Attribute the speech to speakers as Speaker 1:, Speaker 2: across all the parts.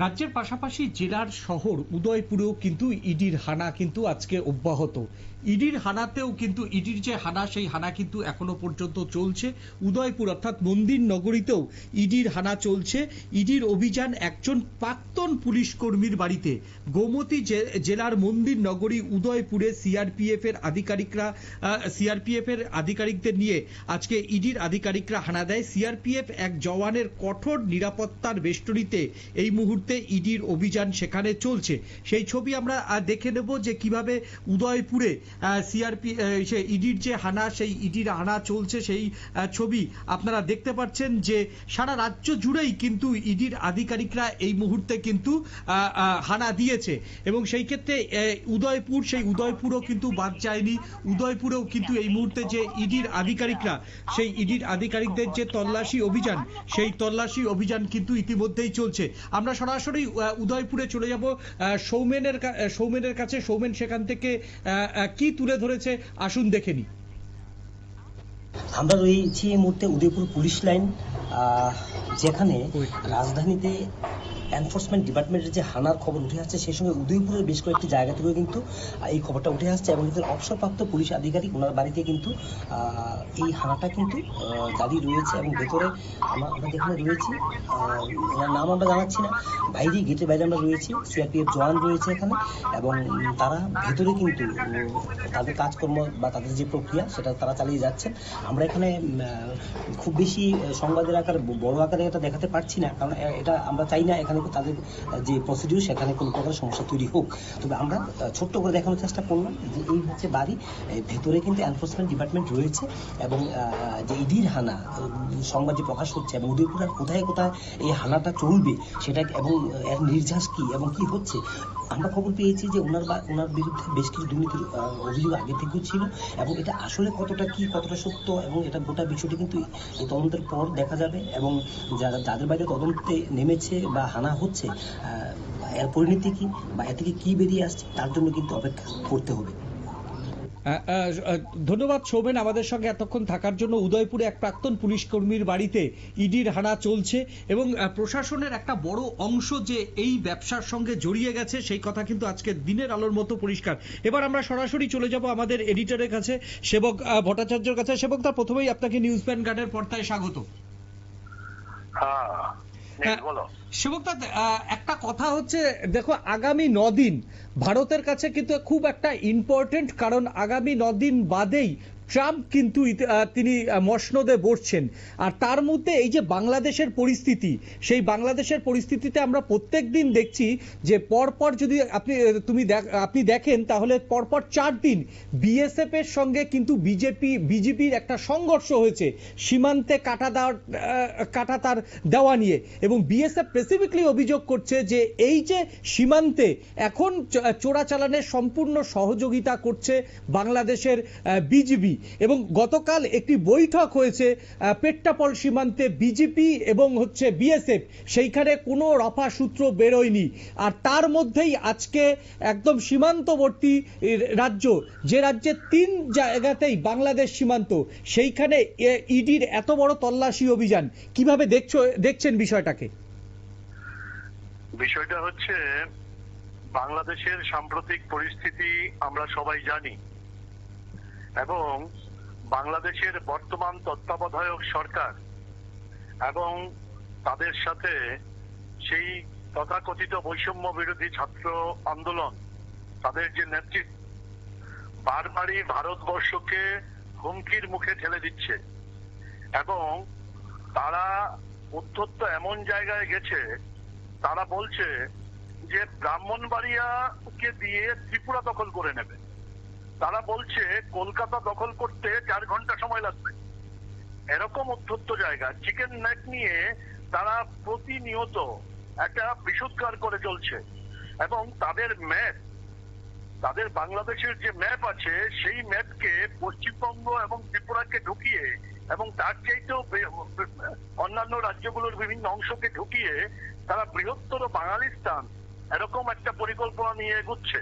Speaker 1: রাজ্যের পাশাপাশি জেলার শহর উদয়পুরেও কিন্তু ইডির হানা কিন্তু আজকে অব্যাহত। ইডির হানাতেও কিন্তু, ইডির যে হানা, সেই হানা কিন্তু এখনও পর্যন্ত চলছে। উদয়পুর অর্থাৎ মন্দির নগরীতেও ইডির হানা চলছে। ইডির অভিযান একজন প্রাক্তন পুলিশ কর্মীর বাড়িতে। গোমতী জেলার মন্দির নগরী উদয়পুরে সিআরপিএফ এর আধিকারিকরা সিআরপিএফ এর আধিকারিকদের নিয়ে আজকে ইডির আধিকারিকরা হানা দেয়। সিআরপিএফ এক জওয়ানের কঠোর নিরাপত্তার বেষ্টনীতে এই মুহূর্তে ইডির অভিযান সেখানে চলছে। সেই ছবি আমরা দেখে নেব যে কীভাবে উদয়পুরে সিআরপি সে ইডির যে হানা, সেই ইডির হানা চলছে সেই ছবি। আপনারা দেখতে পাচ্ছেন যে সারা রাজ্য জুড়েই কিন্তু ইডির আধিকারিকরা এই মুহূর্তে কিন্তু হানা দিয়েছে। এবং সেই ক্ষেত্রে উদয়পুর, সেই উদয়পুরও কিন্তু বাদ যায়নি। উদয়পুরেও কিন্তু এই মুহূর্তে যে ইডির আধিকারিকরা, সেই ইডির আধিকারিকদের যে তল্লাশি অভিযান, সেই তল্লাশি অভিযান কিন্তু ইতিমধ্যেই চলছে। আমরা সরাসরি উদয়পুরে চলে যাব। সৌমেনের সৌমেনের কাছে, সৌমেন সেখান থেকে কি তুলে ধরেছে আসুন দেখে নিই।
Speaker 2: আমরা রয়েছি এই মুহূর্তে উদয়পুর পুলিশ লাইন যেখানে রাজধানীতে এনফোর্সমেন্ট ডিপার্টমেন্টের যে হানার খবর উঠে আসছে সেই সঙ্গে উদয়পুরের বেশ কয়েকটি জায়গা থেকেও কিন্তু এই খবরটা উঠে আসছে এবং এদের অবসরপ্রাপ্ত পুলিশ আধিকারিক ওনার বাড়িতে কিন্তু এই হানাটা কিন্তু জারি রয়েছে এবং ভেতরে আমরা যেখানে রয়েছি ওনার নাম আমরা জানাচ্ছি না। বাইরে গেটের বাইরে আমরা রয়েছি সিআরপিএফ জওয়ান রয়েছে এখানে এবং তারা ভেতরে কিন্তু তাদের কাজকর্ম বা তাদের যে প্রক্রিয়া সেটা তারা চালিয়ে যাচ্ছেন। আমরা এখানে খুব বেশি সংবাদের আকারে বড় আকারে এটা দেখাতে পারছি না। কারণ এটা আমরা চাই না এখানে তাদের যে প্রসিডিউর সেখানে কোনো প্রকার সমস্যা তৈরি হোক। তবে আমরা ছোট্ট করে দেখানোর চেষ্টা করলাম যে এই হচ্ছে বাড়ি। ভেতরে কিন্তু এনফোর্সমেন্ট ডিপার্টমেন্ট রয়েছে এবং যে ইডির হানা সংবাদ যে প্রকাশ হচ্ছে এবং উদয়পুর আর কোথায় কোথায় এই হানাটা চলবে, সেটা, এবং এর নির্যাস কি এবং কি হচ্ছে আমরা খবর পেয়েছি যে ওনার বা, ওনার বিরুদ্ধে বেশ কিছু দুর্নীতির অভিযোগ আগে থেকেও ছিল এবং এটা আসলে কতটা কি, কতটা সত্য এবং এটা গোটা বিষয়টি কিন্তু এই তদন্তের পর দেখা যাবে এবং যারা যাদের বাইরে তদন্তে নেমেছে বা হানা হচ্ছে এর পরিণতি কি বা এ থেকে কি বেরিয়ে আসছে তার জন্য কিন্তু অপেক্ষা করতে হবে।
Speaker 1: ধন্যবাদ সৌমেন আমাদের সঙ্গে এতক্ষণ থাকার জন্য। উদয়পুরে এক প্রাক্তন পুলিশ কর্মীর বাড়িতে ইডির হানা চলছে এবং প্রশাসনের একটা বড় অংশ যে এই ব্যবসার সঙ্গে জড়িয়ে গেছে, সেই কথা কিন্তু আজকে দিনের আলোর মতো পরিষ্কার। এবার আমরা সরাসরি চলে যাব আমাদের এডিটরের কাছে, সেবক ভট্টাচার্যের কাছে। সেবক দা, প্রথমেই আপনাকে নিউজ প্যান গার্ডের পর্দায় স্বাগত।
Speaker 3: হ্যাঁ
Speaker 1: হ্যাঁ। আহ, একটা কথা হচ্ছে দেখো আগামী নদিন ভারতের কাছে কিন্তু খুব একটা ইম্পর্টেন্ট কারণ আগামী নদিন বাদেই ট্রাম্প কিন্তু তিনি মসনদে বসছেন। আর তার মধ্যে এই যে বাংলাদেশের পরিস্থিতি, সেই বাংলাদেশের পরিস্থিতিতে আমরা প্রত্যেক দিন দেখছি যে পরপর যদি আপনি তুমি আপনি দেখেন, তাহলে পরপর চার দিন বিএসএফ এর সঙ্গে কিন্তু বিজেপি, বিজেপির একটা সংঘর্ষ হয়েছে সীমান্তে কাটা দেওয়ার কাটা তার দেওয়া নিয়ে। এবং বিএসএফ স্পেসিফিকলি অভিযোগ করছে যে এই যে সীমান্তে এখন চোরাচালানের সম্পূর্ণ সহযোগিতা করছে বাংলাদেশের বিজিবি এবং গতকাল একটি বৈঠক হয়েছে পেট্টাপল সীমান্তে বিজেপি এবং হচ্ছে বিএসএফ। সেইখানে কোনো রফা সূত্র বেরোয়নি। আর তার মধ্যেই আজকে একদম সীমান্তবর্তী রাজ্য, যে রাজ্যে তিন জায়গাতেই বাংলাদেশ সীমান্ত, সেইখানে ইডির এত বড় তল্লাশি অভিযান। কীভাবে দেখছ, দেখছেন বিষয়টাকে?
Speaker 3: বিষয়টা হচ্ছে, বাংলাদেশের সাম্প্রতিক পরিস্থিতি আমরা সবাই জানি। এবং বাংলাদেশের বর্তমান তত্ত্বাবধায়ক সরকার এবং তাদের সাথে সেই তথাকথিত বৈষম্য বিরোধী ছাত্র আন্দোলন, তাদের যে নেতৃত্ব, বারবারই ভারতবর্ষকে হুমকির মুখে ঠেলে দিচ্ছে। এবং তারা উদ্ধত্ত এমন জায়গায় গেছে, তারা বলছে যে ব্রাহ্মণবাড়িয়াকে দিয়ে ত্রিপুরা দখল করে নেবে। তারা বলছে, কলকাতা দখল করতে চার ঘণ্টা সময় লাগবে। এরকম উদ্ধত্ত জায়গা। চিকেন নেক নিয়ে তারা প্রতিনিয়ত একটা বিশুদ্ধার করে চলছে। এবং তাদের ম্যাপ, তাদের বাংলাদেশের যে ম্যাপ আছে, সেই ম্যাপকে পশ্চিমবঙ্গ এবং ত্রিপুরাকে ঢুকিয়ে এবং তার চাইতেও অন্যান্য রাজ্যগুলোর বিভিন্ন অংশকে ঢুকিয়ে তারা বৃহত্তর বাঙালিস্তান এরকম একটা পরিকল্পনা নিয়ে এগুচ্ছে।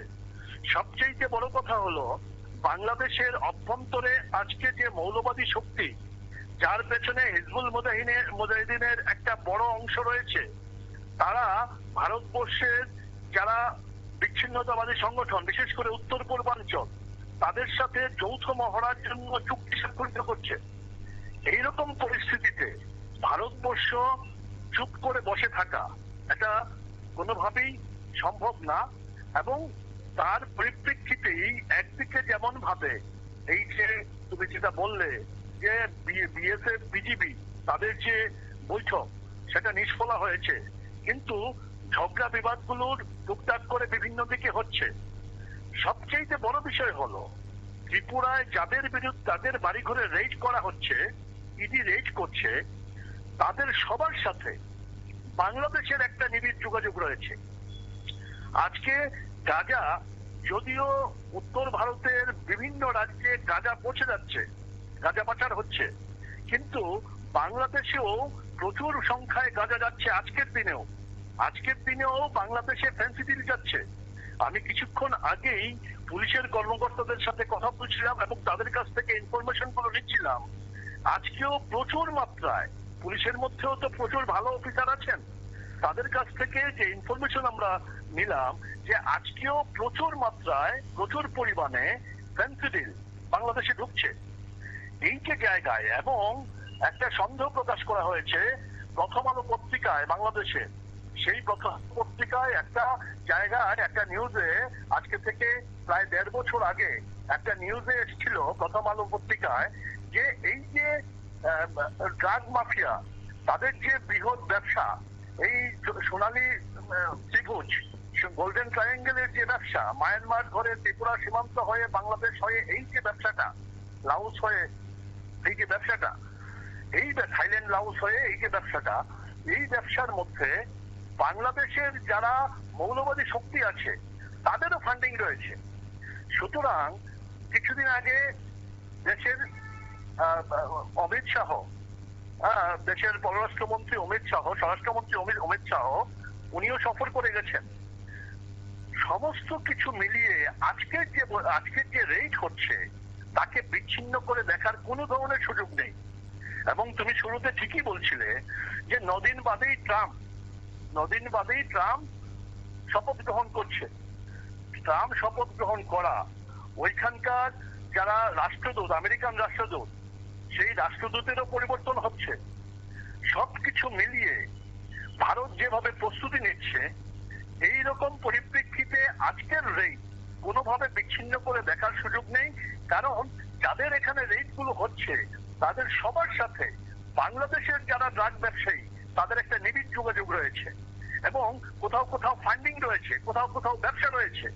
Speaker 3: সবচেয়ে বড় কথা হলো বাংলাদেশের অভ্যন্তরে আজকে যে মৌলবাদী শক্তি, যার পেছনে হিজবুল মুজাহিনের মুজাহিদিনের একটা বড় অংশ রয়েছে, তারা ভারতবর্ষের যারা বিচ্ছিন্নতাবাদী সংগঠন, বিশেষ করে উত্তর পূর্বাঞ্চল, তাদের সাথে যৌথ মহড়ার জন্য চুক্তি স্বাক্ষরিত করছে। এইরকম পরিস্থিতিতে ভারতবর্ষ চুপ করে বসে থাকা এটা কোনোভাবেই সম্ভব না এবং তার পরিপ্রেক্ষিতেই একদিকে যেমন ভাবে, এই যে তুমি যেটা বললে যে বিএসএফ, বিজিবি, তাদের যে বৈঠক, সেটা নিষ্ফলা হয়েছে। কিন্তু ঝগড়া বিবাদগুলোর টুকটাক করে বিভিন্ন দিকে হচ্ছে। সবচেয়ে বড় বিষয় হলো, ত্রিপুরায় যাদের বিরুদ্ধে, তাদের বাড়িঘরে রেড করা হচ্ছে, ইডি রেড করছে, তাদের সবার সাথে বাংলাদেশের একটা নিবিড় যোগাযোগ রয়েছে। আজকে গাজা যদিও উত্তর ভারতের বিভিন্ন রাজ্যে গাজা পৌঁছে যাচ্ছে, গাজা পাচার হচ্ছে, কিন্তু বাংলাদেশেও প্রচুর সংখ্যায় গাজা যাচ্ছে আজকের দিনেও। আজকের দিনেও বাংলাদেশে ফেন্সিডিল যাচ্ছে। আমি কিছুক্ষণ আগেই পুলিশের কর্মকর্তাদের সাথে কথা বলছিলাম এবং তাদের কাছ থেকে ইনফরমেশনগুলো নিচ্ছিলাম। আজকেও প্রচুর মাত্রায়। পুলিশের মধ্যেও তো প্রচুর ভালো অফিসার আছেন। তাদের কাছ থেকে যে ইনফরমেশন আমরা নিলাম, যে আজকেও প্রচুর মাত্রায়, প্রচুর পরিমাণে ফেন্সিডিল বাংলাদেশে ঢুকছে। এই যে জায়গায় এবং একটা সন্দেহ প্রকাশ করা হয়েছে, প্রথম আলো পত্রিকায় বাংলাদেশে। সেই প্রথম পত্রিকায় একটা জায়গায়, একটা নিউজে আজকে থেকে প্রায় দেড় বছর আগে একটা নিউজে এসেছিল প্রথম আলো পত্রিকায় যে এই যে ড্রাগ মাফিয়া তাদের যে বৃহৎ ব্যবসা এই সোনালী ত্রিভুজ গোল্ডেন ট্রায়াঙ্গেলের যে ব্যবসা, মায়ানমার ধরে ত্রিপুরা সীমান্ত হয়ে বাংলাদেশ হয়ে এই যে ব্যবসাটা, লাউস হয়ে এই যে ব্যবসাটা, এই থাইল্যান্ড লাউস হয়ে এই যে ব্যবসাটা, এই ব্যবসার মধ্যে বাংলাদেশের যারা মৌলবাদী শক্তি আছে, তাদেরও ফান্ডিং রয়েছে। সুতরাং কিছুদিন আগে দেশের অমিত শাহ দেশের পররাষ্ট্রমন্ত্রী অমিত শাহ, স্বরাষ্ট্রমন্ত্রী অমিত অমিত শাহ, উনিও সফর করে গেছেন। সমস্ত কিছু মিলিয়ে আজকের যে আজকের যে রেট হচ্ছে, তাকে বিচ্ছিন্ন করে দেখার কোনো ধরনের সুযোগ নেই। এবং তুমি শুরুতে ঠিকই বলছিলে যে নদিন বাদেই ট্রাম্প, নদিন বাদেই ট্রাম্প শপথ গ্রহণ করছে। ট্রাম্প শপথ গ্রহণ করা, ওইখানকার যারা রাষ্ট্রদূত, আমেরিকান রাষ্ট্রদূত সেই রাষ্ট্রদূতেরও পরিবর্তন হচ্ছে। সবকিছু মিলিয়ে ভারত যেভাবে প্রস্তুতি নিচ্ছে, এই রকম পরিপ্রেক্ষিতে আজকের রেট কোনোভাবে বিচ্ছিন্ন করে দেখার সুযোগ নেই, কারণ যাদের এখানে রেটগুলো হচ্ছে, তাদের সবার সাথে বাংলাদেশের যারা ড্রাগ ব্যবসায়ী, তাদের একটা নিবিড় যোগাযোগ রয়েছে এবং কোথাও কোথাও ফান্ডিং রয়েছে, কোথাও কোথাও ব্যবসা রয়েছে।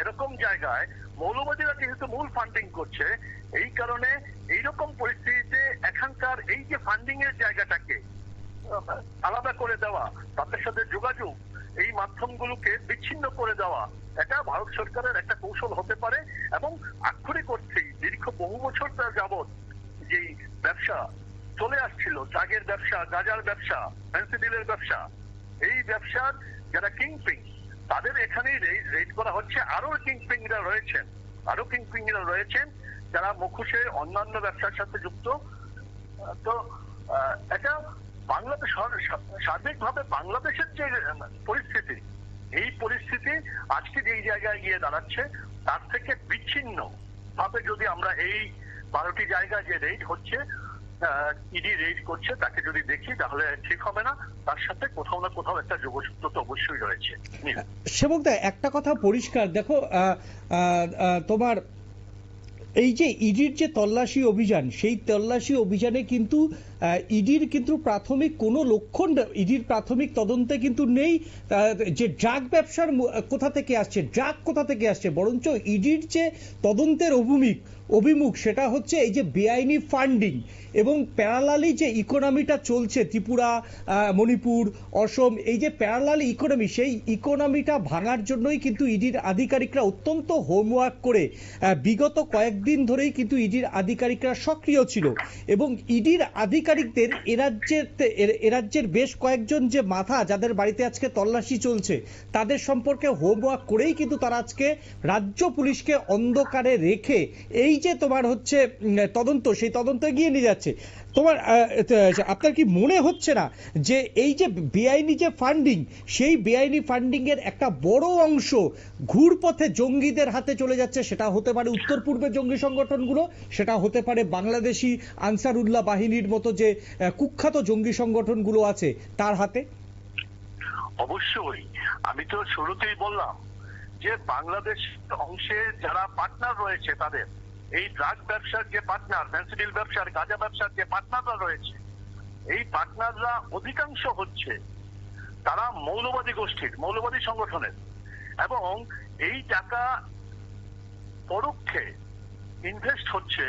Speaker 3: এরকম জায়গায় মৌলবাদীরা যেহেতু মূল ফান্ডিং করছে, এই কারণে এইরকম পরিস্থিতিতে এখানকার এই যে ফান্ডিং এর জায়গাটাকে আলাদা করে দেওয়া, তাদের সাথে যোগাযোগ, এই মাধ্যমগুলোকে বিচ্ছিন্ন করে দেওয়া, এটা ভারত সরকারের একটা কৌশল হতে পারে এবং আক্ষরিক অর্থেই দীর্ঘ বহু বছর তার যাবৎ যেই ব্যবসা চলে আসছিল ড্রাগের ব্যবসা, গাজার ব্যবসা ফেন্সিডিলের ব্যবসা, এই ব্যবসার যারা কিংপিং তাদের এখানেই রেড করা হচ্ছে। আরও কিংপিংরা রয়েছেন। আরও কিংপিংরা রয়েছেন, যারা মুখোশের অন্যান্য ব্যবসার সাথে যুক্ত। তো এটা বাংলাদেশ সার্বিকভাবে বাংলাদেশের যে পরিস্থিতি, এই পরিস্থিতি আজকে যেই জায়গায় গিয়ে দাঁড়াচ্ছে, তার থেকে বিচ্ছিন্ন ভাবে যদি আমরা এই বারোটি জায়গায় যে রেড হচ্ছে ইডি রেড করছে, তাকে যদি দেখি, তাহলে ঠিক হবে না। তার সাথে কোথাও না কোথাও একটা যোগসূত্র তো অবশ্যই রয়েছে।
Speaker 1: সেবকদা একটা কথা পরিষ্কার। দেখো তোমার এই যে ইডির যে তল্লাশি অভিযান, সেই তল্লাশি অভিযানে কিন্তু ইডির কিন্তু প্রাথমিক কোনো লক্ষণ, ইডির প্রাথমিক তদন্তে কিন্তু নেই। যে ড্রাগ ব্যবসার কোথা থেকে আসছে, ড্রাগ কোথা থেকে আসছে, বরঞ্চ ইডির যে তদন্তের অভিমুখ অভিমুখ, সেটা হচ্ছে এই যে বেআইনি ফান্ডিং এবং প্যারালালি যে ইকোনমিটা চলছে, ত্রিপুরা মণিপুর, অসম, এই যে প্যারালালি ইকোনমি, সেই ইকোনমিটা ভাঙার জন্যই কিন্তু ইডির আধিকারিকরা অত্যন্ত হোমওয়ার্ক করে বিগত কয়েকদিন ধরেই কিন্তু ইডির আধিকারিকরা সক্রিয় ছিল এবং ইডির আধিকারিকদের এরাজ্যের এরাজ্যের বেশ কয়েকজন যে মাথা যাদের বাড়িতে আজকে তল্লাশি চলছে, তাদের সম্পর্কে হোমওয়ার্ক করেই কিন্তু তারা আজকে রাজ্য পুলিশকে অন্ধকারে রেখে এই যে তোমার হচ্ছে তদন্ত, সেই তদন্ত এগিয়ে নিয়ে যাচ্ছে। তোমার আপনার কি মনে হচ্ছে না যে এই যে বেআইনি যে ফান্ডিং সেই বেআইনি ফান্ডিং এর একটা বড় অংশ ঘুরপথে জঙ্গিদের হাতে চলে যাচ্ছে? সেটা হতে পারে উত্তর পূর্বে জঙ্গি সংগঠনগুলো, সেটা হতে পারে বাংলাদেশি আনসারুল্লাহ বাহিনীর মতো যে কুখ্যাত জঙ্গি সংগঠনগুলো আছে, তার হাতে?
Speaker 3: অবশ্যই। আমি তো শুরুতেই বললাম যে বাংলাদেশ অংশে যারা পার্টনার রয়েছে তাদের এই ড্রাগ ব্যবসার যে পার্টনার ফেন্সিডিল ব্যবসার, গাঁজা ব্যবসার যে পার্টনাররা রয়েছে, এই পার্টনাররা অধিকাংশ হচ্ছে তারা মৌলবাদী গোষ্ঠীর, মৌলবাদী সংগঠনের। এবং এই টাকা পরোক্ষে ইনভেস্ট হচ্ছে,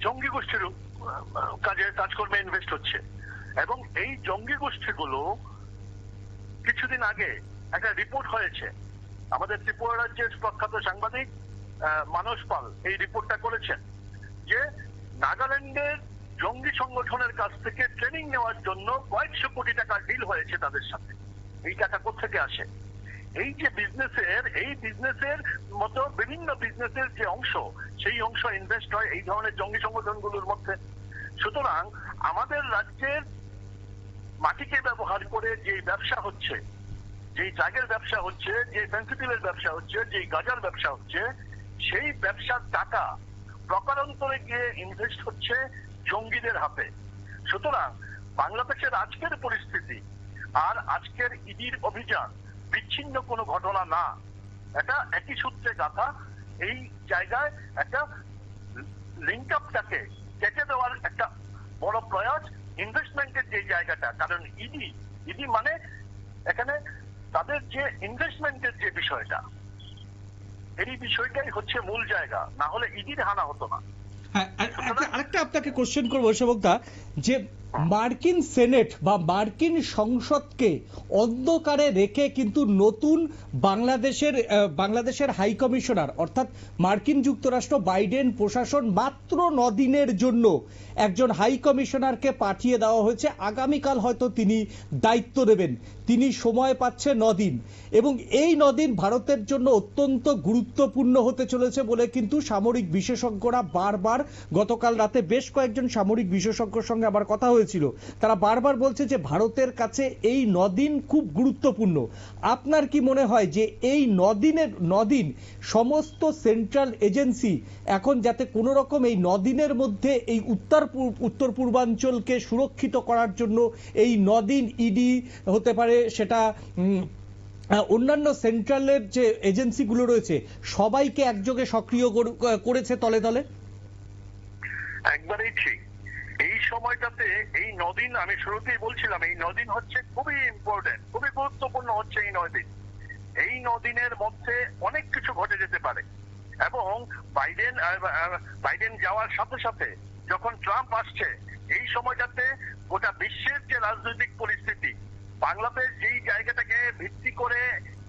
Speaker 3: জঙ্গি গোষ্ঠীর কাজে, কাজকর্মে ইনভেস্ট হচ্ছে। এবং এই জঙ্গি গোষ্ঠীগুলো কিছুদিন আগে একটা রিপোর্ট হয়েছে। আমাদের ত্রিপুরা রাজ্যের প্রখ্যাত সাংবাদিক মানস পাল এই রিপোর্টটা করেছেন যে নাগাল্যান্ডের জঙ্গি সংগঠনের কাছ থেকে ট্রেনিং নেওয়ার জন্য কয়েকশো কোটি টাকার ডিল হয়েছে তাদের সাথে। এই টাকা কোথেকে আসে? এই যে বিজনেসের এই বিজনেসের মতো বিভিন্ন বিজনেসের যে অংশ, সেই অংশ ইনভেস্ট হয় এই ধরনের জঙ্গি সংগঠনগুলোর মধ্যে। সুতরাং আমাদের রাজ্যের মাটিকে ব্যবহার করে যে ব্যবসা হচ্ছে, যেই ড্রাগের ব্যবসা হচ্ছে যে ফেন্সিটিভের ব্যবসা হচ্ছে, যেই গাজার ব্যবসা হচ্ছে সেই ব্যবসার টাকা প্রকারান্তরে গিয়ে ইনভেস্ট হচ্ছে জঙ্গিদের হাতে। সুতরাং বাংলাদেশের আজকের পরিস্থিতি আর আজকের ইডির অভিযান বিচ্ছিন্ন কোনো ঘটনা না। এটা একই সূত্রে গাথা। এই জায়গায় একটা লিঙ্ক আপটাকে কেটে দেওয়ার একটা বড় প্রয়াস ইনভেস্টমেন্টের যে জায়গাটা। কারণ ইডি ইডি মানে এখানে তাদের যে ইনভেস্টমেন্টের যে বিষয়টা এই বিষয়টাই হচ্ছে মূল জায়গা। না হলে ইডির হানা হতো না।
Speaker 1: হ্যাঁ আরেকটা আপনাকে কোশ্চেন করব সেবকদা যে মার্কিন সেনেট বা মার্কিন সংসদকে অন্ধকারে রেখে কিন্তু নতুন বাংলাদেশের বাংলাদেশের হাই কমিশনার, অর্থাৎ মার্কিন যুক্তরাষ্ট্র বাইডেন প্রশাসন মাত্র নদিনের জন্য একজন হাই কমিশনারকে পাঠিয়ে দেওয়া হয়েছে। আগামীকাল হয়তো তিনি দায়িত্ব নেবেন তিনি সময় পাচ্ছে নদিন। এবং এই নদিন ভারতের জন্য অত্যন্ত গুরুত্বপূর্ণ হতে চলেছে বলে কিন্তু সামরিক বিশেষজ্ঞরা বারবার গতকাল রাতে বেশ কয়েকজন সামরিক বিশেষজ্ঞর সঙ্গে আমার কথা হয়েছিল। তারা বারবার বলছে যে ভারতের কাছে এই নদিন খুব গুরুত্বপূর্ণ। আপনার কি মনে হয় যে এই দিনের নদিন সমস্ত সেন্ট্রাল এজেন্সি এখন যাতে কোনো রকম এই নদিনের মধ্যে এই উত্তর উত্তর পূর্বাঞ্চলকে সুরক্ষিত করার জন্য এই নদিন ইডি হতে পারে, সেটা অন্যান্য সেন্ট্রালের যে এজেন্সিগুলো রয়েছে, সবাইকে একযোগে সক্রিয় কর- করেছে তলে তলে?
Speaker 3: একবারেই ঠিক। এই সময়টাতে এই নদিন আমি শুরুতেই বলছিলাম, এই নদিন হচ্ছে খুবই ইম্পর্টেন্ট খুবই গুরুত্বপূর্ণ হচ্ছে এই নদিন এই নদিনের মধ্যে অনেক কিছু ঘটে যেতে পারে। এবং বাইডেন বাইডেন যাওয়ার সাথে সাথে যখন ট্রাম্প আসছে, এই সময়টাতে গোটা বিশ্বের যে রাজনৈতিক পরিস্থিতি, বাংলাদেশ যেই জায়গাটাকে ভিত্তি করে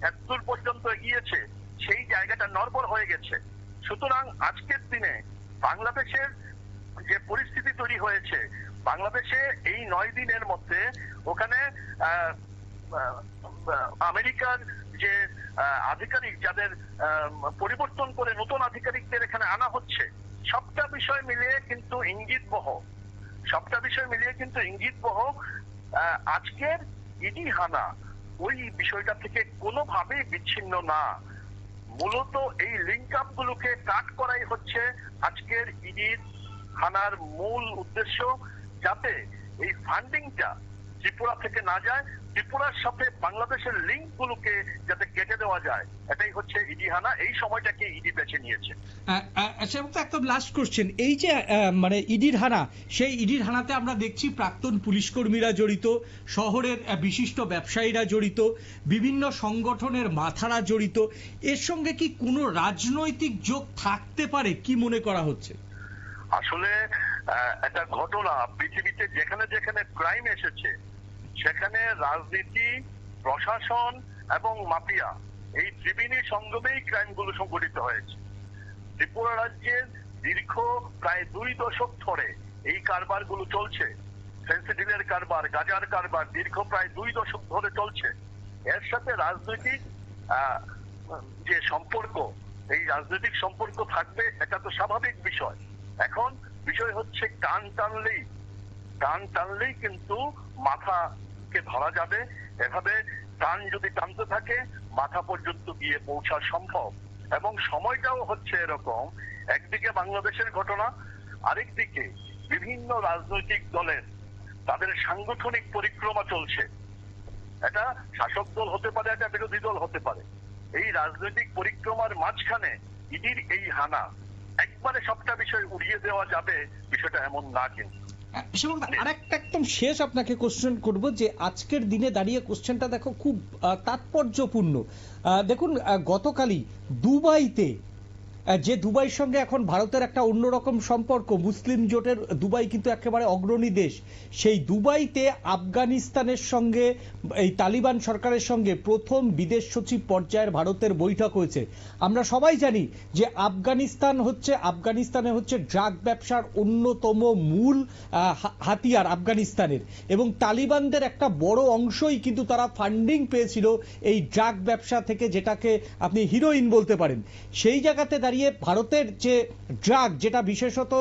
Speaker 3: এতদূর পর্যন্ত এগিয়েছে, সেই জায়গাটা নর্বর হয়ে গেছে। সুতরাং আজকের দিনে বাংলাদেশের যে পরিস্থিতি তৈরি হয়েছে, বাংলাদেশে এই নয় দিনের মধ্যে ওখানে আমেরিকার যে আধিকারিক যাদের পরিবর্তন করে নতুন আধিকারিকদের এখানে আনা হচ্ছে, সবটা বিষয় মিলিয়ে কিন্তু ইঙ্গিত বহ। সবটা বিষয় মিলিয়ে কিন্তু ইঙ্গিত বহ আজকের ইডি হানা ওই বিষয়টা থেকে কোনোভাবেই বিচ্ছিন্ন না। মূলত এই লিঙ্ক আপ গুলোকে কাট করাই হচ্ছে আজকের ইডির হানার মূল উদ্দেশ্য যাতে এই ফান্ডিংটা ত্রিপুরা থেকে না যায়, ত্রিপুরার সাথে বাংলাদেশের লিঙ্ক গুলোকে যাতে কেটে দেওয়া যায়, এটাই হচ্ছে ইডি হানা, এই সময়টাকে ইডি বেছে নিয়েছে।
Speaker 1: একদম লাস্ট কোশ্চেন এই যে মানে ইডির হানা, সেই ইডির হানাতে আমরা দেখছি প্রাক্তন পুলিশ কর্মীরা জড়িত, শহরের বিশিষ্ট ব্যবসায়ীরা জড়িত, বিভিন্ন সংগঠনের মাথারা জড়িত, এর সঙ্গে কি কোনো রাজনৈতিক যোগ থাকতে পারে, কি মনে করা হচ্ছে?
Speaker 3: আসলে একটা ঘটনা, পৃথিবীতে যেখানে যেখানে ক্রাইম এসেছে, সেখানে রাজনীতি, প্রশাসন এবং মাফিয়া, এই ত্রিবেণী সঙ্গমেই ক্রাইমগুলো সংঘটিত হয়েছে। ত্রিপুরা রাজ্যের দীর্ঘ প্রায় দুই দশক ধরে এই কারবারগুলো চলছে। সেন্সিটিভের কারবার, গাজার কারবার দীর্ঘ প্রায় দুই দশক ধরে চলছে। এর সাথে রাজনৈতিক যে সম্পর্ক, এই রাজনৈতিক সম্পর্ক থাকবে, এটা তো স্বাভাবিক বিষয়। এখন বিষয় হচ্ছে কান টানলেই কান টানলেই কিন্তু মাথাকে ধরা যাবে। এভাবে কান যদি টানতে থাকে, মাথা পর্যন্ত গিয়ে পৌঁছা সম্ভব। এবং সময়টাও হচ্ছে এরকম। একদিকে বাংলাদেশের ঘটনা, আরেকদিকে বিভিন্ন রাজনৈতিক দলের তাদের সাংগঠনিক পরিক্রমা চলছে। এটা শাসক দল হতে পারে, এটা বিরোধী দল হতে পারে। এই রাজনৈতিক পরিক্রমার মাঝখানে ইডির এই হানা। একবারে সবটা বিষয় উড়িয়ে দেওয়া যাবে, বিষয়টা এমন না কিন্তু।
Speaker 1: আরেকটা একদম শেষ আপনাকে কোশ্চেন করব যে আজকের দিনে দাঁড়িয়ে কোশ্চেনটা দেখো খুব তাৎপর্যপূর্ণ। দেখুন গতকালই দুবাইতে যে দুবাইয়ের সঙ্গে এখন ভারতের একটা অন্যরকম সম্পর্ক, মুসলিম জোটের, দুবাই কিন্তু একেবারে অগ্রণী দেশ। সেই দুবাইতে আফগানিস্তানের সঙ্গে, এই তালিবান সরকারের সঙ্গে প্রথম বিদেশ সচিব পর্যায়ের ভারতের বৈঠক হয়েছে। আমরা সবাই জানি যে আফগানিস্তান হচ্ছে, আফগানিস্তানে হচ্ছে ড্রাগ ব্যবসার অন্যতম মূল হাতিয়ার আফগানিস্তানের। এবং তালিবানদের একটা বড় অংশই কিন্তু তারা ফান্ডিং পেয়েছিল এই ড্রাগ ব্যবসা থেকে, যেটাকে আপনি হিরোইন বলতে পারেন। সেই জায়গাতে দাঁড়িয়ে ভারতের যে ড্রাগ, যেটা বিশেষত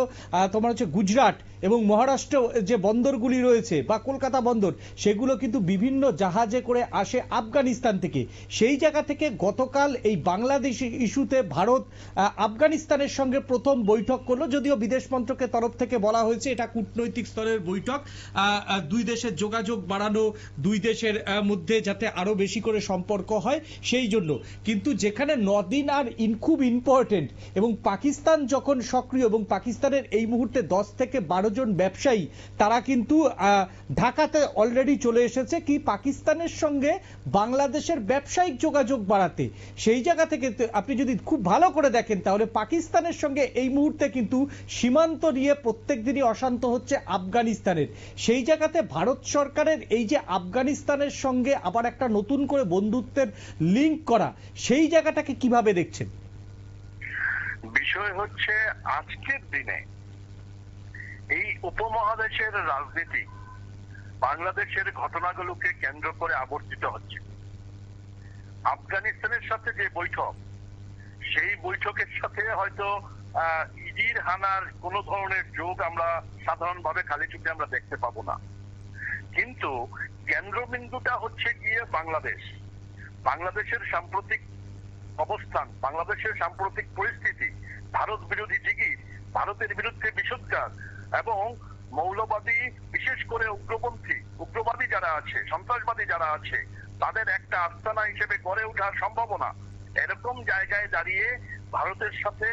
Speaker 1: তোমার হচ্ছে গুজরাট এবং মহারাষ্ট্র যে বন্দরগুলি রয়েছে বা কলকাতা বন্দর, সেগুলো কিন্তু বিভিন্ন জাহাজে করে আসে আফগানিস্তান থেকে। সেই জায়গা থেকে গতকাল এই বাংলাদেশ ইস্যুতে ভারত আফগানিস্তানের সঙ্গে প্রথম বৈঠক করল। যদিও বিদেশ মন্ত্রকের তরফ থেকে বলা হয়েছে এটা কূটনৈতিক স্তরের বৈঠক। দুই দেশের যোগাযোগ বাড়ানো, দুই দেশের মধ্যে যাতে আরও বেশি করে সম্পর্ক হয়, সেই জন্য। কিন্তু যেখানে নদিন আর ইন খুব ইম্পর্টেন্ট এবং পাকিস্তান যখন সক্রিয় এবং পাকিস্তানের এই মুহূর্তে দশ থেকে বারো জন ব্যবসায়ী, তারা কিন্তু ঢাকাতে অলরেডি চলে এসেছে কি পাকিস্তানের সঙ্গে বাংলাদেশের ব্যবসায়িক যোগাযোগ বাড়াতে। সেই জায়গা থেকে আপনি যদি খুব ভালো করে দেখেন, তাহলে পাকিস্তানের সঙ্গে এই মুহূর্তে কিন্তু সীমান্ত নিয়ে প্রত্যেক দিনই অশান্ত হচ্ছে আফগানিস্তানের। সেই জায়গাতে ভারত সরকারের এই যে আফগানিস্তানের সঙ্গে আবার একটা নতুন করে বন্ধুত্বের লিঙ্ক করা, সেই জায়গাটাকে কীভাবে দেখছেন?
Speaker 3: বিষয় হচ্ছে আজকের দিনে এই উপমহাদেশের রাজনীতি বাংলাদেশের ঘটনাগুলোকে কেন্দ্র করে আবর্তিত হচ্ছে। আফগানিস্তানের সাথে যে বৈঠক, সেই বৈঠকের সাথে হয়তো ইডির হানার কোন ধরনের যোগ আমরা সাধারণভাবে খালি চোখে আমরা দেখতে পাবো না। কিন্তু কেন্দ্রবিন্দুটা হচ্ছে গিয়ে বাংলাদেশ। বাংলাদেশের সাম্প্রতিক অবস্থান, বাংলাদেশের সাম্প্রতিক পরিস্থিতি, ভারত বিরোধী জিগির, ভারতের বিরুদ্ধে বিষোদ্গার এবং মৌলবাদী, বিশেষ করে উগ্রপন্থী, উগ্রবাদী যারা আছে, সন্ত্রাসবাদী যারা আছে, তাদের একটা আস্তানা হিসেবে গড়ে ওঠার সম্ভাবনা। এরকম জায়গায় দাঁড়িয়ে ভারতের সাথে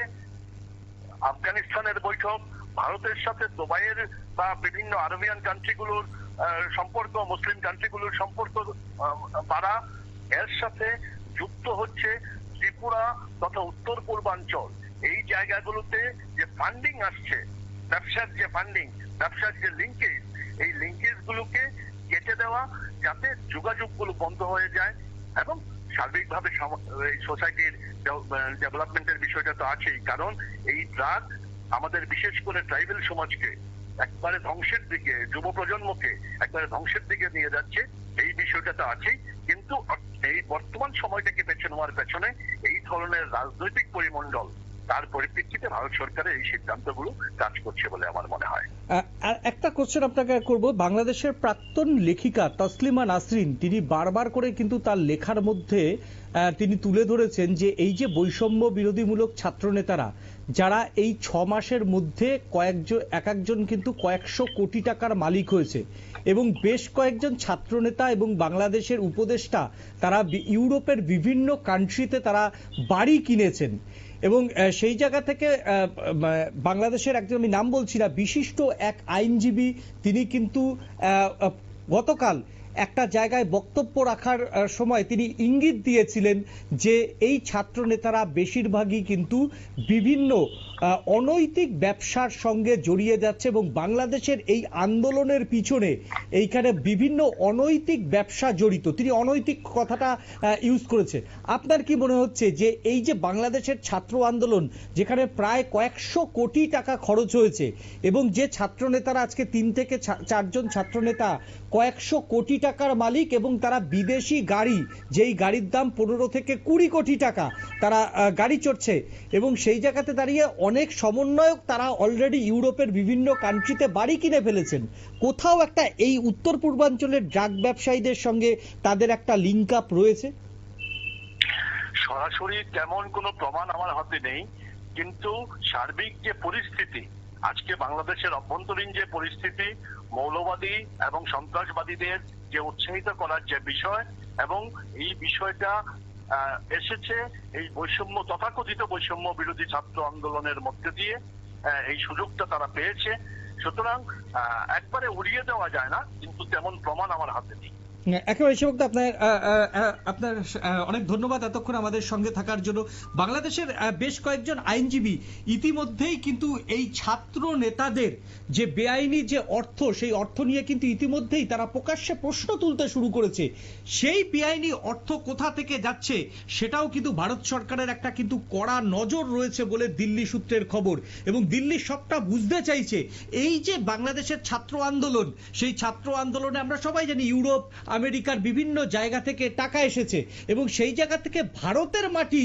Speaker 3: আফগানিস্তানের বৈঠক, ভারতের সাথে দুবাইয়ের বা বিভিন্ন আরবিয়ান কান্ট্রিগুলোর সম্পর্ক, মুসলিম কান্ট্রিগুলোর সম্পর্ক বাড়া এর সাথে যুক্ত হচ্ছে ত্রিপুরা তথা উত্তর পূর্বাঞ্চল। এই জায়গাগুলোতে যে ফান্ডিং আসছে, ব্যবসার যে ফান্ডিং ব্যবসার যে লিঙ্কেজ এই লিঙ্কেজ গুলোকে কেটে দেওয়া যাতে যোগাযোগগুলো বন্ধ হয়ে যায় এবং সার্বিকভাবে এই সোসাইটির ডেভেলপমেন্টের বিষয়টা তো আছেই। কারণ এই ড্রাগ আমাদের বিশেষ করে ট্রাইবেল সমাজকে একবারে ধ্বংসের দিকে যুব প্রজন্মকে একবারে ধ্বংসের দিকে নিয়ে যাচ্ছে, এই বিষয়টা তো আছেই। কিন্তু এই বর্তমান সময়টাকে বেছে নেওয়ার পেছনে এই ধরনের রাজনৈতিক পরিমণ্ডল তার পরিপ্রেক্ষিতে ভারত সরকারের এই সিদ্ধান্তগুলো কাজ করছে বলে আমার মনে হয়।
Speaker 1: একটা কোশ্চেন আপনাকে করব, বাংলাদেশের প্রাক্তন লেখিকা তসলিমা নাসরিন, তিনি বারবার করে কিন্তু তার লেখার মধ্যে তিনি তুলে ধরেছেন যে এই যে বৈষম্য বিরোধীমূলক ছাত্রনেতারা, যারা এই ছ মাসের মধ্যে কয়েকজন, এক একজন কিন্তু কয়েকশো কোটি টাকার মালিক হয়েছে এবং বেশ কয়েকজন ছাত্রনেতা এবং বাংলাদেশের উপদেষ্টা, তারা ইউরোপের বিভিন্ন কান্ট্রিতে তারা বাড়ি কিনেছেন। এবং সেই জায়গা থেকে বাংলাদেশের একজন আমি নাম বলছি না, বিশিষ্ট এক আইনজীবী, তিনি কিন্তু গতকাল একটা জায়গায় বক্তব্য রাখার সময় তিনি ইঙ্গিত দিয়েছিলেন যে এই ছাত্র নেতারা বেশিরভাগই কিন্তু বিভিন্ন অনৈতিক ব্যবসার সঙ্গে জড়িয়ে যাচ্ছে এবং বাংলাদেশের এই আন্দোলনের পিছনে এইখানে বিভিন্ন অনৈতিক ব্যবসা জড়িত। তিনি অনৈতিক কথাটা ইউজ করেছে। আপনার কি মনে হচ্ছে যে এই যে বাংলাদেশের ছাত্র আন্দোলন, যেখানে প্রায় কয়েকশো কোটি টাকা খরচ হয়েছে এবং যে ছাত্র নেতারা আজকে তিন থেকে চারজন ছাত্র নেতা কয়েকশো কোটি টাকার মালিক এবং তারা বিদেশি গাড়ি, যেই গাড়ির দাম পনেরো থেকে কুড়ি কোটি টাকা, তারা গাড়ি চড়ছে। এবং সেই জায়গাতে দাঁড়িয়ে অনেক সমন্বয়ক তারা অলরেডি ইউরোপের বিভিন্ন কান্ট্রিতে বাড়ি কিনে ফেলেছেন। কোথাও একটা এই উত্তর পূর্বাঞ্চলের ড্রাগ ব্যবসায়ীদের সঙ্গে তাদের একটা লিঙ্ক আপ রয়েছে?
Speaker 3: সরাসরি তেমন কোনো প্রমাণ আমার হাতে নেই, কিন্তু সার্বিক যে পরিস্থিতি, আজকে বাংলাদেশের অভ্যন্তরীণ যে পরিস্থিতি, মৌলবাদী এবং সন্ত্রাসবাদীদের যে উৎসাহিত করার যে বিষয় এবং এই বিষয়টা এসেছে এই বৈষম্য, তথাকথিত বৈষম্য বিরোধী ছাত্র আন্দোলনের মধ্যে দিয়ে এই সুযোগটা তারা পেয়েছে। সুতরাং একবারে উড়িয়ে দেওয়া যায় না, কিন্তু তেমন প্রমাণ আমার হাতে নেই।
Speaker 1: একেবারে সেবক আপনার আপনার অনেক ধন্যবাদ এতক্ষণ আমাদের সঙ্গে থাকার জন্য। বাংলাদেশের বেশ কয়েকজন আইনজীবী ইতিমধ্যেই কিন্তু এই ছাত্র নেতাদের যে বেআইনি যে অর্থ, সেই অর্থ নিয়ে কিন্তু ইতিমধ্যেই তারা প্রকাশ্যে প্রশ্ন তুলতে শুরু করেছে। সেই বেআইনি অর্থ কোথা থেকে যাচ্ছে, সেটাও কিন্তু ভারত সরকারের একটা কিন্তু কড়া নজর রয়েছে বলে দিল্লি সূত্রের খবর। এবং দিল্লি সবটা বুঝতে চাইছে, এই যে বাংলাদেশের ছাত্র আন্দোলন, সেই ছাত্র আন্দোলনে আমরা সবাই জানি ইউরোপ আমেরিকার বিভিন্ন জায়গা থেকে টাকা এসেছে এবং সেই জায়গা থেকে ভারতের মাটি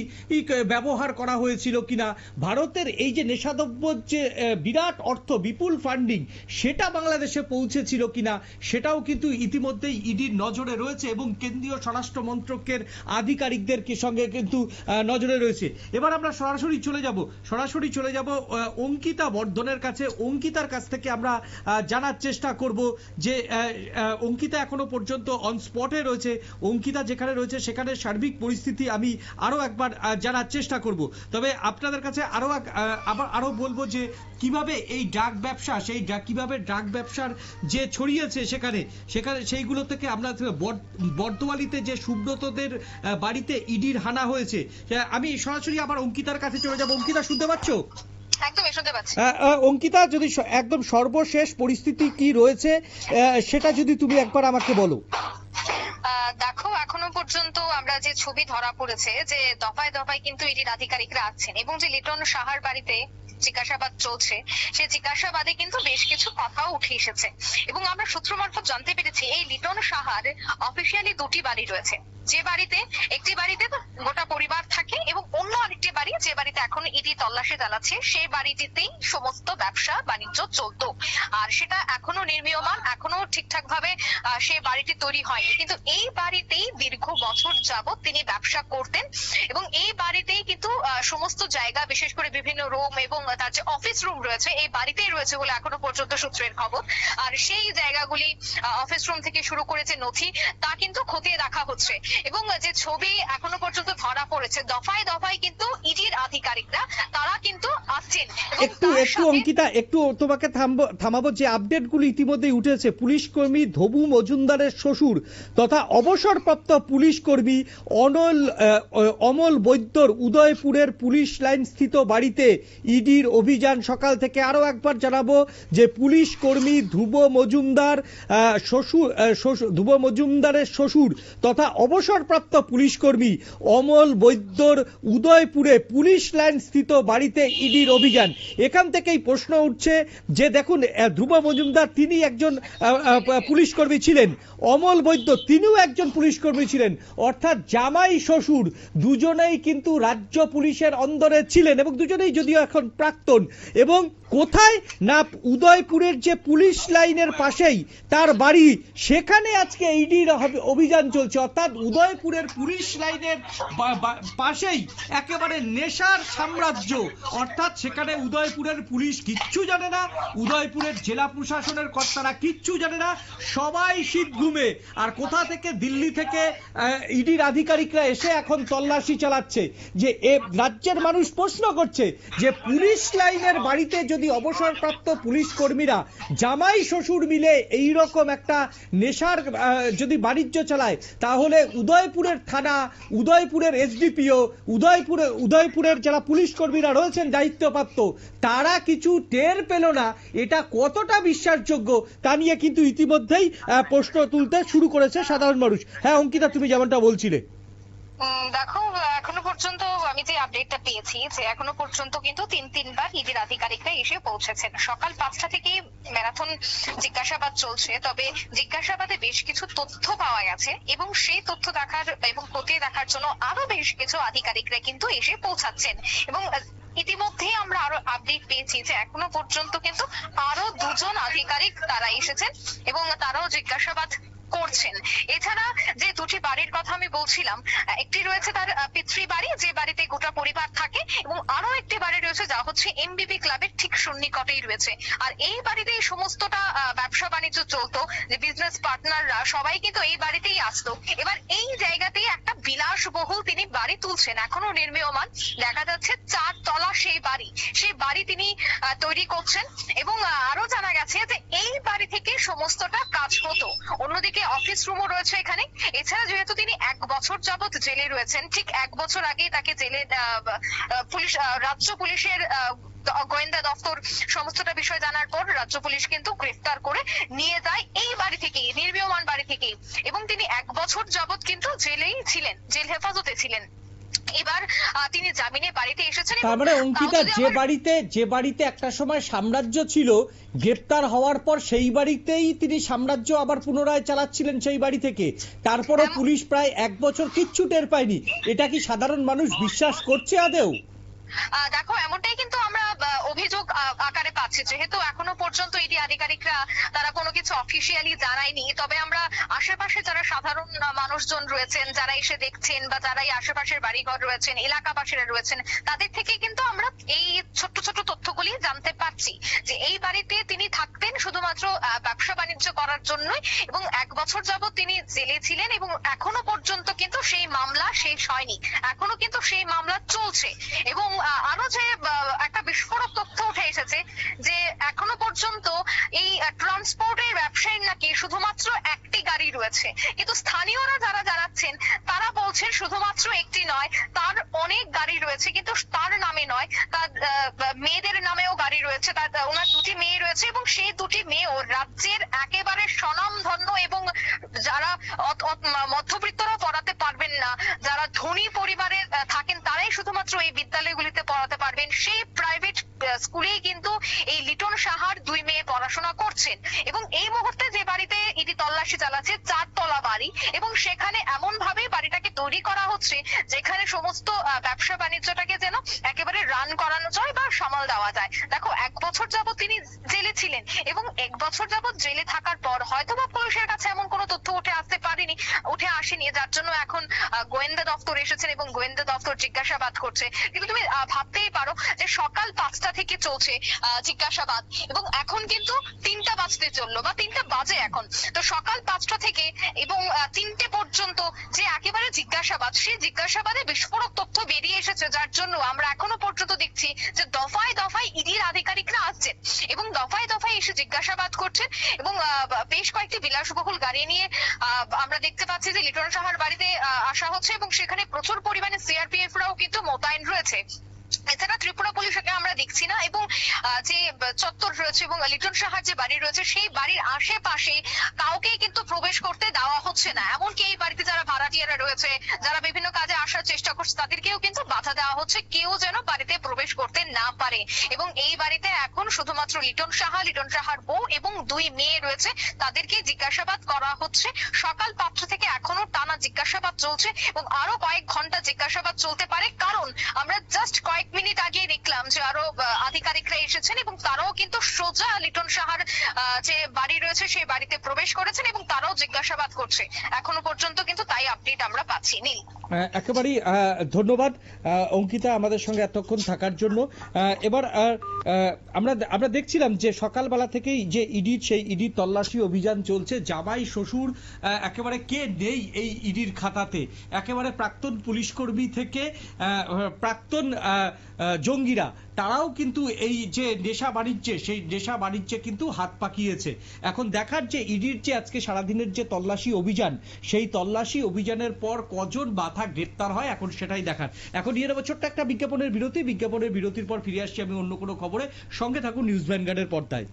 Speaker 1: ব্যবহার করা হয়েছিল কিনা। ভারতের এই যে নেশাদ্রব্য যে বিরাট অর্থ, বিপুল ফান্ডিং সেটা বাংলাদেশে পৌঁছেছিল কিনা, সেটাও কিন্তু ইতিমধ্যেই ইডির নজরে রয়েছে এবং কেন্দ্রীয় স্বরাষ্ট্র মন্ত্রকের আধিকারিকদের সঙ্গে কিন্তু নজরে রয়েছে। এবার আমরা সরাসরি চলে যাব, সরাসরি চলে যাব অঙ্কিতা বর্ধনের কাছে। অঙ্কিতার কাছ থেকে আমরা জানার চেষ্টা করব যে অঙ্কিতা এখনও পর্যন্ত অন স্পটে রয়েছে, অঙ্কিতা যেখানে রয়েছে, সেখানে সার্বিক পরিস্থিতি আমি আরও একবার জানার চেষ্টা করব। তবে আপনাদের কাছে আরও এক- আবার আরও বলব যে, কীভাবে এই ড্রাগ ব্যবসা, সেই কীভাবে ড্রাগ ব্যবসার যে ছড়িয়েছে সেখানে সেখানে সেইগুলো থেকে আমরা বর- বর্দোয়ালিতে যে সুব্রতদের বাড়িতে ইডির হানা হয়েছে আমি সরাসরি আবার অঙ্কিতার কাছে চলে যাব। অঙ্কিতা, শুনতে পাচ্ছ?
Speaker 4: একদমই শুনতে পাচ্ছি।
Speaker 1: আহ, আহ, অঙ্কিতা যদি একদম সর্বশেষ পরিস্থিতি কি রয়েছে সেটা যদি তুমি একবার আমাকে বলো।
Speaker 4: দেখো এখনও পর্যন্ত আমরা যে ছবি ধরা পড়েছে যে দফায় দফায় কিন্তু ইডির আধিকারিকরা আছেন এবং যে লিটন সাহার বাড়িতে জিজ্ঞাসাবাদ চলছে সেই জিজ্ঞাসাবাদে কিন্তু বেশ কিছু কথাও উঠে এসেছে। এবং আমরা সূত্র মারফত জানতে পেরেছি এই লিটন সাহার অফিসিয়ালি দুটি বাড়ি রয়েছে। যে বাড়িতে, একটি বাড়িতে গোটা পরিবার থাকে এবং অন্য আরেকটি বাড়ি যে বাড়িতে এখন ইডি তল্লাশি চালাচ্ছে, সেই বাড়িটিতেই সমস্ত ব্যবসা বাণিজ্য চলতো। আর সেটা এখনও নির্মীয়মান, এখনও ঠিকঠাক ভাবে সেই বাড়িটি তৈরি হয়নি। কিন্তু এই বাড়িতেই দীর্ঘ বছর যাবত তিনি ব্যবসা করতেন এবং এই বাড়িতেই কিন্তু সমস্ত জায়গা, বিশেষ করে বিভিন্ন রুম এবং তার যে অফিস রুম রয়েছে, এই বাড়িতেই রয়েছে বলে এখনও পর্যন্ত সূত্রের খবর। আর সেই জায়গাগুলি অফিস রুম থেকে শুরু করে যে নথি, তা কিন্তু খতিয়ে দেখা হচ্ছে। এবং যে ছবি এখনও পর্যন্ত ধরা পড়েছে দফায় দফায় কিন্তু ইডির আধিকারিকরা তারা কিন্তু আসছেন
Speaker 1: একটু একটু অঙ্কিতা একটু তোমাকে থামবো থামাবো যে আপডেটগুলো ইতিমধ্যেই উঠেছে। পুলিশ কর্মী ধবু মজুমদারের শ্বশুর তথা অবসরপ্রাপ্ত পুলিশ কর্মী অনল অমল বৈদ্যর উদয়পুরের পুলিশ লাইন স্থিত বাড়িতে ইডির অভিযান। সকাল থেকে আরও একবার জানাব যে পুলিশ কর্মী ধ্রুব মজুমদার আহ, শ্বশুর ধ্রুব মজুমদারের শ্বশুর তথা অবসরপ্রাপ্ত পুলিশ কর্মী অমল বৈদ্যর উদয়পুরে পুলিশ লাইন স্থিত বাড়িতে ইডির অভিযান। এখান থেকেই প্রশ্ন উঠছে যে দেখুন ধ্রুব মজুমদার তিনি একজন আহ, আহ, পুলিশ কর্মী ছিলেন। অমল বৈদ্য তিনিও একজন পুলিশ কর্মী ছিলেন। অর্থাৎ জামাই শ্বশুর দুজনেই কিন্তু রাজ্য পুলিশের অন্দরে ছিলেন এবং দুজনেই যদিও এখন প্রাক্তন। এবং কোথায়? না উদয়পুরের যে পুলিশ লাইনের পাশেই তার বাড়ি। সেখানে আজকে ইডির অভিযান চলছে। অর্থাৎ উদয়পুরের পুলিশ লাইনের পাশেই একেবারে নেশার সাম্রাজ্য। অর্থাৎ সেখানে উদয়পুরের পুলিশ কিচ্ছু জানে না, উদয়পুরের জেলা প্রশাসনের কর্তারা কিচ্ছু জানে না, সবাই শীত ঘুমে। আর কোথা থেকে দিল্লি থেকে ইডির আধিকারিকরা এসে এখন তল্লাশি চালাচ্ছে যে এ রাজ্যের মানুষ প্রশ্ন করছে যে পুলিশ লাইনের বাড়িতে যদি অবসরপ্রাপ্ত পুলিশ কর্মীরা জামাই শ্বশুর মিলে এই রকম একটা নেশার যদি বাণিজ্য চালায়, তাহলে উদয়পুরের থানা, উদয়পুরের এসডিপিও, উদয়পুরে, উদয়পুরের যারা পুলিশ কর্মীরা রয়েছেন, দায়িত্বপ্রাপ্ত, তারা কিছু টের পেল না। এটা কতটা বিশ্বাসযোগ্য তা নিয়ে কিন্তু ইতিমধ্যেই প্রশ্ন তুলতে শুরু করেছে সাধারণ মানুষ। হ্যাঁ অঙ্কিতা, তুমি যেমনটা বলছিলে।
Speaker 4: দেখো এখনও পর্যন্ত আমি যে আপডেটটা পেয়েছি যে এখনও পর্যন্ত কিন্তু তিন তিনবার ইডির আধিকারিকরা এসে পৌঁছেছেন। সকাল পাঁচটা থেকে ম্যারাথন জিজ্ঞাসাবাদ চলছে তবে জিজ্ঞাসাবাদে বেশ কিছু তথ্য পাওয়া গেছে এবং সেই তথ্য দেখার এবং খতিয়ে দেখার জন্য আরও বেশ কিছু আধিকারিকরা কিন্তু এসে পৌঁছাচ্ছেন। এবং আহ, ইতিমধ্যেই আমরা আরও আপডেট পেয়েছি যে এখনও পর্যন্ত কিন্তু আরও দুজন আধিকারিক তারা এসেছেন এবং তারাও জিজ্ঞাসাবাদ করছেন। এছাড়া যে দুটি বাড়ির কথা আমি বলছিলাম, একটি রয়েছে তার পিতৃ বাড়ি যে বাড়িতে গোটা পরিবার থাকে, এবং আরও একটি বাড়ি রয়েছে যা হচ্ছে এমবিবি ক্লাবের ঠিক সন্নিকটেই রয়েছে। আর এই বাড়িতে সমস্তটা ব্যবসা বাণিজ্য চলতো, যে বিজনেস পার্টনাররা সবাই কিন্তু এই বাড়িতেই আসতো। এবার এই জায়গাতেই একটা বিলাসবহুল তিনি বাড়ি তুলছেন, এখনও নির্মীয়মান। দেখা যাচ্ছে চার তলা সেই বাড়ি। সেই বাড়ি তিনি তৈরি করছেন, এবং আরও জানা গেছে যে এই বাড়ি থেকে সমস্তটা কাজ হতো। অন্যদিকে অফিস রুমও রয়েছে এখানে। এছাড়া যেহেতু তিনি এক বছর যাবৎ জেলে রয়েছেন, ঠিক এক বছর আগেই তাকে জেলে পুলিশ রাজ্য পুলিশের গোয়েন্দা দপ্তর সমস্তটা বিষয় জানার পর রাজ্য পুলিশ কিন্তু গ্রেফতার করে নিয়ে যায় এই বাড়ি থেকেই, নির্মীয়মান বাড়ি থেকেই। এবং তিনি এক বছর যাবৎ কিন্তু জেলেই ছিলেন, জেল হেফাজতে ছিলেন। এবার তিনি জামিনে বাড়িতে এসেছেন
Speaker 1: তার মানে অঙ্কিতা যে বাড়িতে যে বাড়িতে একটা সময় সাম্রাজ্য ছিল গ্রেপ্তার হওয়ার পর সেই বাড়িতেই তিনি সাম্রাজ্য আবার পুনরায় চালাচ্ছিলেন সেই বাড়ি থেকে। তারপরও পুলিশ প্রায় এক বছর কিচ্ছু টের পায়নি। এটা কি সাধারণ মানুষ বিশ্বাস করছে আদেও
Speaker 4: দেখো, এমনটাই কিন্তু আমরা অভিযোগ আকারে পাচ্ছি। যেহেতু এখনও পর্যন্ত ইডি আধিকারিকরা তারা কোনো কিছু অফিসিয়ালি জানায়নি, তবে আমরা আশেপাশে যারা সাধারণ মানুষজন রয়েছেন, যারা এসে দেখছেন বা যারা এই আশেপাশের বাড়িঘর রয়েছেন, এলাকাবাসীরা রয়েছেন, তাদের থেকে কিন্তু আমরা এই ছোট্ট ছোট্ট তথ্যগুলি জানতে পারছি যে এই বাড়িতে তিনি থাকতেন শুধুমাত্র ব্যবসা বাণিজ্য করার জন্যই এবং এক বছর যাবৎ তিনি জেলে ছিলেন এবং এখনও পর্যন্ত কিন্তু সেই মামলা শেষ হয়নি। এখনও কিন্তু সেই মামলা চলছে এবং আরও যে একটা বিস্ফোরক তথ্য উঠে এসেছে যে এখনও পর্যন্ত এই ট্রান্সপোর্টের ব্যবসায়ীর নাকি শুধুমাত্র একটি গাড়ি রয়েছে। কিন্তু স্থানীয়রা যারা জানাচ্ছেন, তারা বলছেন শুধুমাত্র একটি নয়, তার অনেক গাড়ি রয়েছে, কিন্তু তার নামে নয়, তার মেয়েদের নামেও গাড়ি রয়েছে, তার ওনার দুটি মেয়ে রয়েছে এবং সেই দুটি মেয়েও রাজ্যের একেবারে স্বনামধন্য এবং যারা মধ্যবিত্তরা পড়াতে পারবেন না, যারা ধনী পরিবারের থাকেন, তারাই শুধুমাত্র এই বিদ্যালয়গুলিতে পড়াতে পারবেন। সেই প্রাইভেট স্কুলেই কিন্তু এই লিটন সাহার দুই মেয়ে পড়াশোনা করছেন। এবং এই মুহূর্তে যে বাড়িতে ইডি তল্লাশি চালাচ্ছে চারতলা বাড়ি এবং সেখানে এমন ভাবে বাড়িটাকে তৈরি করা হচ্ছে যেখানে সমস্ত ব্যবসা বাণিজ্যটাকে যেন একেবারে রান করানো যায় বা সামাল দেওয়া যায়। দেখো, এক বছর যাবত তিনি জেলে ছিলেন এবং এক বছর যাবত জেলে থাকার পর হয়তো বা পুলিশের কাছে এমন কোনো তথ্য উঠে আসতে পারেনি, উঠে আসেনি। যার জন্য এখন গোয়েন্দা দপ্তর এসেছেন এবং গোয়েন্দা দপ্তর জিজ্ঞাসাবাদ করছে। কিন্তু তুমি ভাবতেই পারো যে সকাল পাঁচটা থেকে চলছে জিজ্ঞাসাবাদ এবং এখন কিন্তু তিনটা বাজতে চলল বা তিনটা বাজে এখন। তো সকাল পাঁচটা থেকে এবং তিনটে পর্যন্ত যে একেবারে জিজ্ঞাসাবাদ, সেই জিজ্ঞাসাবাদে বিস্ফোরক তথ্য বেরিয়ে এসেছে, যার জন্য আমরা এখনও পর্যন্ত দেখছি যে দফায় দফায় ইডির আধিকারিকরা আসছেন এবং দফায় দফায় এসে জিজ্ঞাসাবাদ করছেন এবং বেশ কয়েকটি বিলাসবহুল গাড়ি নিয়ে আমরা দেখতে পাচ্ছি যে লিটন সাহার বাড়িতে আসা হচ্ছে এবং সেখানে প্রচুর পরিমাণে সিআরপিএফ রাও কিন্তু মোতায়েন রয়েছে। এছাড়া ত্রিপুরা পুলিশকে আমরা দেখছি না, এবং যে চত্বর রয়েছে এবং লিটন সাহার যে বাড়ি রয়েছে, সেই বাড়ির আশেপাশে কাউকেই কিন্তু প্রবেশ করতে দেওয়া হচ্ছে না। এমনকি এই বাড়িতে যারা ভাড়াটিয়ারা রয়েছে, যারা বিভিন্ন কাজে আসার চেষ্টা করছে, তাদেরকেও কিন্তু বাধা দেওয়া হচ্ছে, কেউ যেন বাড়িতে প্রবেশ করতে না পারে। এবং এই বাড়িতে এখন শুধুমাত্র লিটন সাহা, লিটন সাহার বউ এবং দুই মেয়ে রয়েছে, তাদেরকে জিজ্ঞাসাবাদ করা হচ্ছে। সকাল পাঁচটা থেকে এখনও টানা জিজ্ঞাসাবাদ চলছে, এবং আরও কয়েক ঘণ্টা চলতে পারে। কারণ আমরা জাস্ট কয়েক এসেছেন এবং তারাও কিন্তু সোজা লিটন সাহার যে বাড়ি রয়েছে সেই বাড়িতে প্রবেশ করেছেন এবং তারাও জিজ্ঞাসাবাদ করছে। এখনও পর্যন্ত কিন্তু তাই আপডেট আমরা পাচ্ছি নীল
Speaker 1: একেবারেই ধন্যবাদ অঙ্কিতা আমাদের সঙ্গে এতক্ষণ থাকার জন্য। এবার আমরা আমরা দেখছিলাম যে সকালবেলা থেকেই যে ইডির সেই ইডির তল্লাশি অভিযান চলছে, জামাই শ্বশুর একেবারে কে নেই এই ইডির খাতাতে? একেবারে প্রাক্তন পুলিশ কর্মী থেকে প্রাক্তন জঙ্গিরা তারাও কিন্তু এই যে নেশা বাণিজ্যে, সেই নেশা বাণিজ্যে কিন্তু হাত পাকিয়েছে। এখন দেখার যে ইডির যে আজকে সারাদিনের যে তল্লাশি অভিযান, সেই তল্লাশি অভিযানের পর কজন বাধা গ্রেপ্তার হয়, এখন সেটাই দেখার। এখন নেব ছোট্ট একটা বিজ্ঞাপনের বিরতি। বিজ্ঞাপনের বিরতির পর ফিরে আসছি আমি অন্য কোনো খবরে। সঙ্গে থাকুন নিউজ ভ্যানগার্ডের পর্দায়।